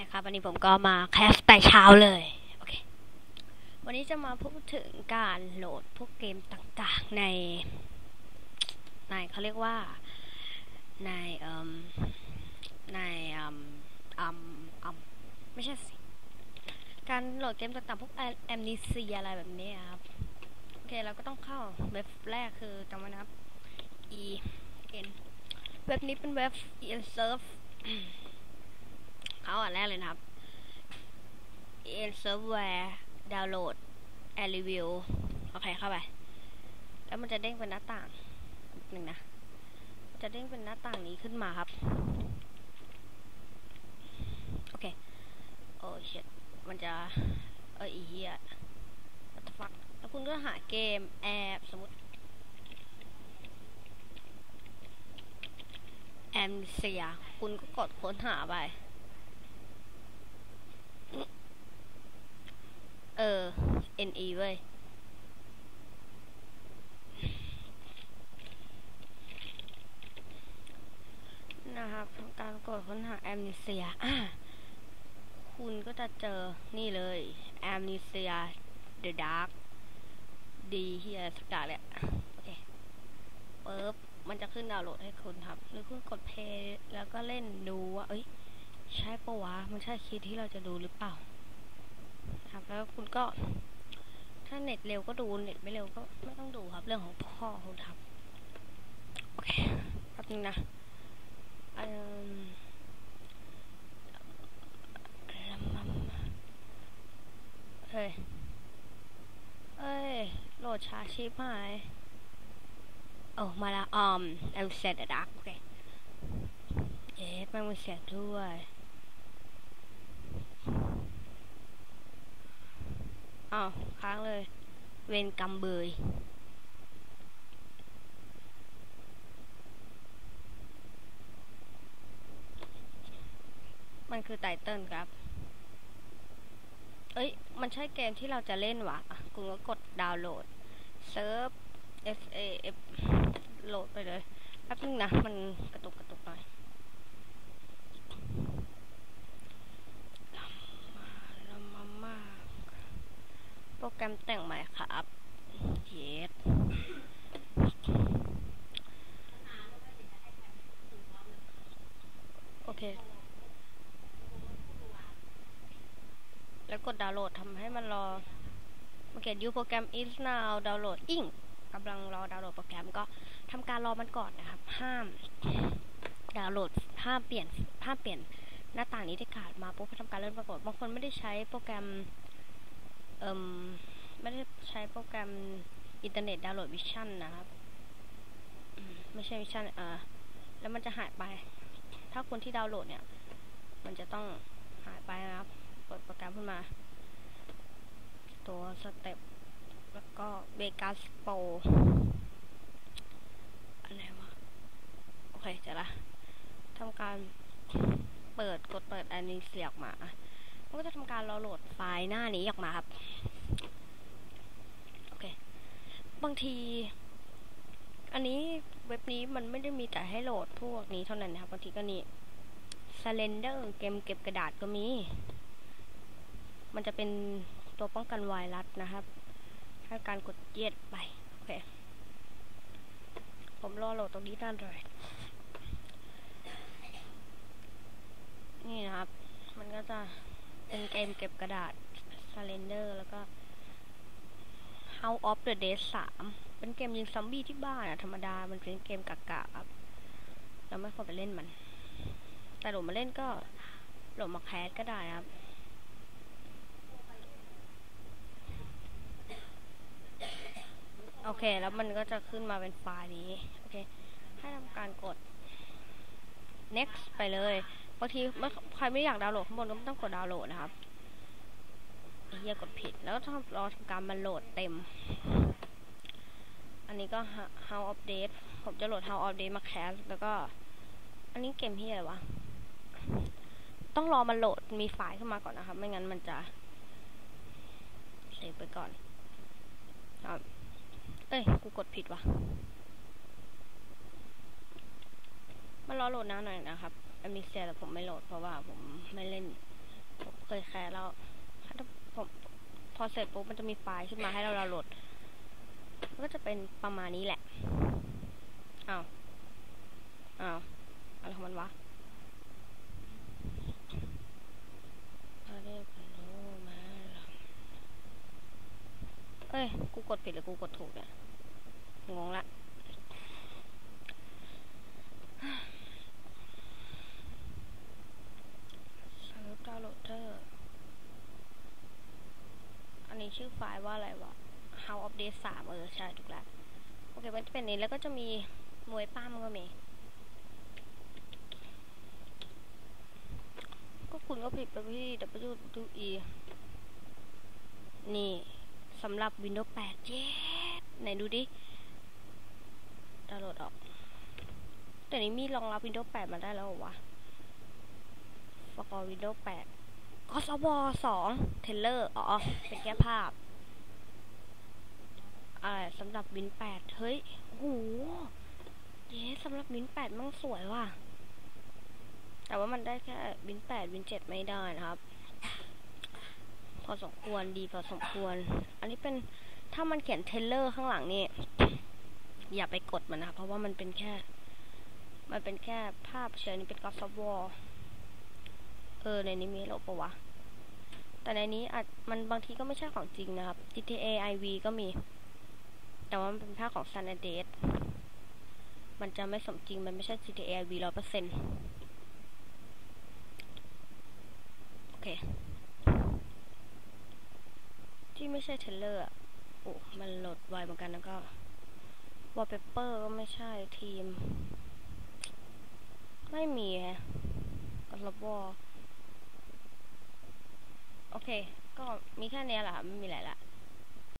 นะครับ วันนี้ผมก็มาแคสแต่เช้าเลยโอเควันนี้จะมาพูดถึงการโหลดพวกเกมต่างๆใน ในเขาเรียกว่าในเอ่มในอืมอืมอืมไม่ใช่สิการโหลดเกมต่างๆพวกแอมนิเซียอะไรแบบนี้ครับโอเคเราก็ต้องเข้าเว็บแรกคือจำไว้นะครับ e n เว็บนี้เป็นเว็บ e n serve เอาอันแรกเลยนะครับ e n serveware ดาวน์โหลด and review โอเคเข้าไป แล้วมันจะเด้งเป็นหน้าต่างหนึ่งนะจะเด้งเป็นหน้าต่างนี้ขึ้นมาครับ โอเค โอ้ชิตมันจะ เอออีเหี้ย what the fuck แล้วคุณก็หาเกมแอบสมมติแอมเซีย คุณก็กดค้นหาไป เออ NE เว้ยนะครับการกดค้นหาแอมนิเซียคุณก็จะเจอนี่เลยแอมนิเซีย The Dark ดีเฮียสักอย่าแหละโอเคปึ๊บมันจะขึ้นดาวน์โหลดให้คุณครับ หรือคุณกดเพย์แล้วก็เล่นดูว่า เอ้ย ใช่ปะวะ มันใช่คลิปที่เราจะดูหรือเปล่า แล้วคุณก็ ถ้าเน็ตเร็วก็ดูเน็ตไม่เร็วก็ไม่ต้องดูครับ เรื่องของพ่อคุณครับโอเคแป๊บนึงนะเอ่มเฮ้ยเอ้ยโหลดชาชิปหายโอ้มาล้วอืมแอมเซตดักโอเคเอ๊ะมันมีเสียงด้วย อ้าวค้างเลย เวนกำเบย มันคือไตเติลครับ เอ้ย มันใช่เกมที่เราจะเล่นวะอะคุณก็กดดาวน์โหลดเซิร์ฟ S A F โหลดไปเลยแป๊บนึงนะ มันกระตุกกระตุกหน่อยลำมามากโป รแกรมแต่งใหม่ครับเยสโอเค แล้วกดดาวน์โหลดทำให้มันรอโอเคยูโปรแกรม is now downloading กำลังรอดาวน์โหลดโปรแกรมก็ทำการรอมันก่อนนะครับ ห้ามดาวน์โหลดห้ามเปลี่ยนห้ามเปลี่ยนหน้าต่างนี้ที่ขาดมาปุ๊บทำการเล่นปรากฏบางคนไม่ได้ใช้โปรแกรม เอ่มไม่ได้ใช้โปรแกรมอินเทอร์เน็ตดาวน์โหลดวิชั่นนะครับไม่ใช่วิชั่นเออแล้วมันจะหายไป ถ้าคนที่ดาวน์โหลดเนี่ย มันจะต้องหายไปนะครับเปิดโปรแกรมขึ้นมา ตัวสเต็ปแล้วก็เบกัสโปอะไรวะ โอเคจอละทำการเปิดกดเปิดอันนี้เสียออกมา ก็จะทำการรอโหลดไฟล์หน้านี้ออกมาครับ โอเค บางที อันนี้เว็บนี้มันไม่ได้มีแต่ให้โหลดพวกนี้เท่านั้นนะครับ บางทีก็นี่ Slender เกมเก็บกระดาษก็มี มันจะเป็นตัวป้องกันไวรัสนะครับ ถ้าการกดเย็ดไป โอเค ผมรอโหลดตรงนี้ด้านเลยนี่นะครับ มันก็จะ เป็นเกมเก็บกระดาษ Slender แล้วก็ House of the Dead 3 เป็นเกมยิงซอมบี้ที่บ้านอะธรรมดา มันเป็นเกมกากๆครับเราไม่ควรไปเล่นมัน แต่โหลดมาเล่นก็โหลดมาแคสก็ได้ครับโอเค แล้วมันก็จะขึ้นมาเป็นไฟล์นี้ โอเค ให้ทำการกด next ไปเลย บางทีไม่ใครไม่อยากดาวน์โหลดข้างบนก็ไม่ต้องกดดาวน์โหลดนะครับเหี้ยกดผิดแล้วก็ต้องรอทำการมันโหลดเต็ม อันนี้ก็ how update ผมจะโหลด how update มาแคสแล้วก็ อันนี้เกมที่อะไรวะ ต้องรอมันโหลดมีไฟล์ขึ้นมาก่อนนะครับ ไม่งั้นมันจะเซฟไปก่อนครับเอ้ย กูกดผิดวะมันรอโหลดนานหน่อยนะครับ อมิเซียแต่ผมไม่โหลดเพราะว่าผมไม่เล่น ผมเคยแคร์แล้วถ้าผมพอเสร็จปุ๊บมันจะมีไฟล์ขึ้นมาให้เราดาวน์โหลดก็จะเป็นประมาณนี้แหละอ้าวอ้าวอะไรของมันวะอะไรกันโน้มาล่ะเอ้ย กูกดผิดหรือกูกดถูกเนี่ย งงละ เตอร์ อันนี้ชื่อไฟล์ว่าอะไรวะ how update มเออ ใช่ถูกแล้วโอเค มันจะเป็นนี้แล้วก็จะมีมวยป้ามก็มี ก็คุณก็ผิดไปที่ WWE นี่สำหรับ Windows 8 เย้ไหนดูดิดาวน์โหลดออก แต่นี้มีรองรับ Windows 8 มาได้แล้วหรือวะ for Windows 8 คอสบสองเทเลอร์ อ๋อ เป็นแก้ภาพ อะไรสำหรับวินแปดเฮ้ยโหเย้สำหรับวินแปดมั่งสวยว่ะ แต่ว่ามันได้แค่วินแปดวินเจ็ดไม่ได้นะครับ พอสมควรดีพอสมควร อันนี้เป็นถ้ามันเขียนเทเลอร์ข้างหลังนี่ อย่าไปกดมันนะเพราะว่ามันเป็นแค่ มันเป็นแค่ภาพเฉยนี่เป็นกอสบอ ออในนี้มีโลปะวะ แต่ในนี้อาจมันบางทีก็ไม่ใช่ของจริงนะครับ GTA IV ก็มี แต่ว่ามันเป็นภาคของ San Andreas มันจะไม่สมจริงมันไม่ใช่ GTA IV ร้อยเปอร์เซ็นต์โอเค ที่ไม่ใช่เทเลอร์โอ้ มันโหลดไวเหมือนกันแล้วก็ wallpaper ก็ไม่ใช่ทีม ไม่มีฮะกับระบอ โอเค ก็มีแค่เนี้ยแหละไม่มีอะไรละ